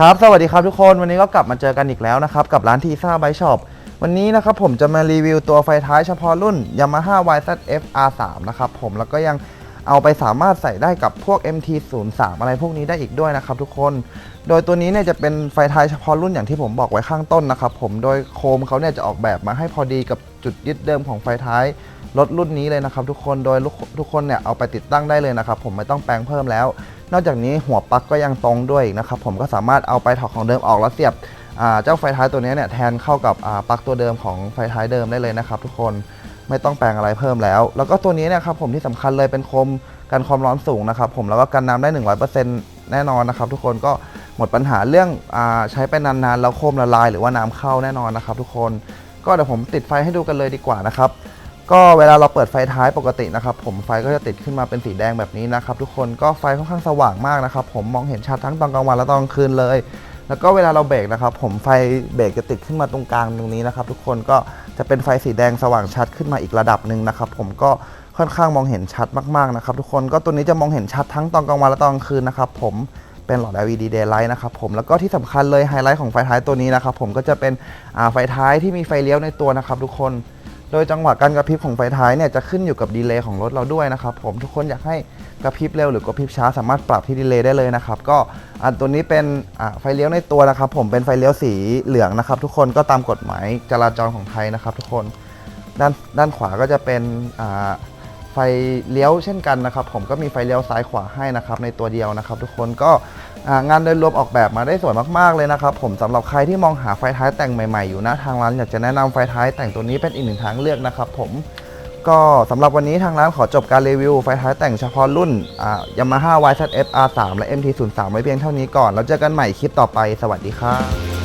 ครับ สวัสดีครับทุกคน วันนี้ก็กลับมาเจอกันอีกแล้วนะครับ กับร้านทีซ่าไบช็อปวันนี้นะครับผมจะมารีวิวตัวไฟท้ายเฉพาะรุ่น Yamaha YZF R3 นะครับผมแล้วก็ยัง เอาไปสามารถใส่ได้กับพวก MT03 อะไรพวกนี้ได้อีกด้วยนะครับทุกคน โดยตัวนี้เนี่ยจะเป็นไฟท้ายเฉพาะรุ่นอย่างที่ผมบอกไว้ข้างต้นนะครับผม โดยโคมเขาเนี่ยจะออกแบบมาให้พอดีกับจุดยึดเดิมของไฟท้ายรถรุ่นนี้เลยนะครับทุกคน โดยทุกคนเนี่ยเอาไปติดตั้งได้เลยนะครับผมไม่ต้องแปลงเพิ่มแล้ว นอกจากนี้หัวปลั๊กก็ยังตรงด้วยนะครับผมก็สามารถเอาไปถอดของเดิมออกแล้วเสียบเจ้าไฟท้ายตัวนี้เนี่ยแทนเข้ากับปลั๊กตัวเดิมของไฟท้ายเดิมได้เลยนะครับทุกคน ไม่ต้องแปลงอะไรเพิ่มแล้ว แล้วก็ตัวนี้เนี่ยครับผมที่สำคัญเลยเป็นโคมกันความร้อนสูงนะครับผมแล้วก็กันน้ำได้ 100%แน่นอนนะครับ ทุกคนก็หมดปัญหาเรื่องอใช้ไปนานๆแล้วโคมละลาย หรือว่าน้ำเข้าแน่นอนนะครับ ทุกคนก็เดี๋ยวผมติดไฟให้ดูกันเลยดีกว่านะครับก็เวลาเราเปิดไฟท้ายปกตินะครับ ผมไฟก็จะติดขึ้นมาเป็นสีแดงแบบนี้นะครับ ทุกคนก็ไฟค่อนข้างสว่างมากนะครับ ผมมองเห็นชัดทั้งตอนกลางวันและตอนกลางคืนเลย แล้วก็เวลาเราเบรกนะครับ ผมไฟเบรกจะติดขึ้นมาตรงกลางตรงนี้นะครับ ทุกคนก็จะเป็นไฟสีแดงสว่างชัดขึ้นมาอีกระดับหนึ่งนะครับ ผมก็ค่อนข้างมองเห็นชัดมากๆนะครับ ทุกคนก็ตัวนี้จะมองเห็นชัดทั้งตอนกลางวันและตอนกลางคืนนะครับ ผมเป็นหลอด LED daylight นะครับผมแล้วก็ที่สำคัญเลยไฮไลท์ของไฟท้ายตัวนี้นะครับ ผมก็จะเป็นไฟท้ายที่มีไฟเลี้ยวในตัวนะครับ ทุกคน โดยจังหวะการกระพริบของไฟท้ายเนี่ยจะขึ้นอยู่กับดีเลย์ของรถเราด้วยนะครับผมทุกคนอยากให้กระพริบเร็วหรือกระพริบช้าสามารถปรับที่ดีเลย์ได้เลยนะครับก็อันตัวนี้เป็นไฟเลี้ยวในตัวนะครับ ผมเป็นไฟเลี้ยวสีเหลืองนะครับ ทุกคนก็ตามกฎหมายจราจรของไทยนะครับ ทุกคนด้านด้านขวาก็จะเป็นอ่า ไฟเลี้ยวเช่นกันนะครับ ผมก็มีไฟเลี้ยวซ้ายขวาให้นะครับในตัวเดียวนะครับ ทุกคนก็งานโดยรวมออกแบบมาได้สวยมากๆเลยนะครับ ผมสำหรับใครที่มองหาไฟท้ายแต่งใหม่ๆอยู่นะทางร้านอยากจะแนะนำไฟท้ายแต่งตัวนี้เป็นอีกหนึ่งทางเลือกนะครับ ผมก็สำหรับวันนี้ทางร้านขอจบการรีวิวไฟท้ายแต่งเฉพาะรุ่นอ่า Yamaha YZF R3 และ MT03 ไว้เพียงเท่านี้ก่อน แล้วเจอกันใหม่คลิปต่อไป สวัสดีครับ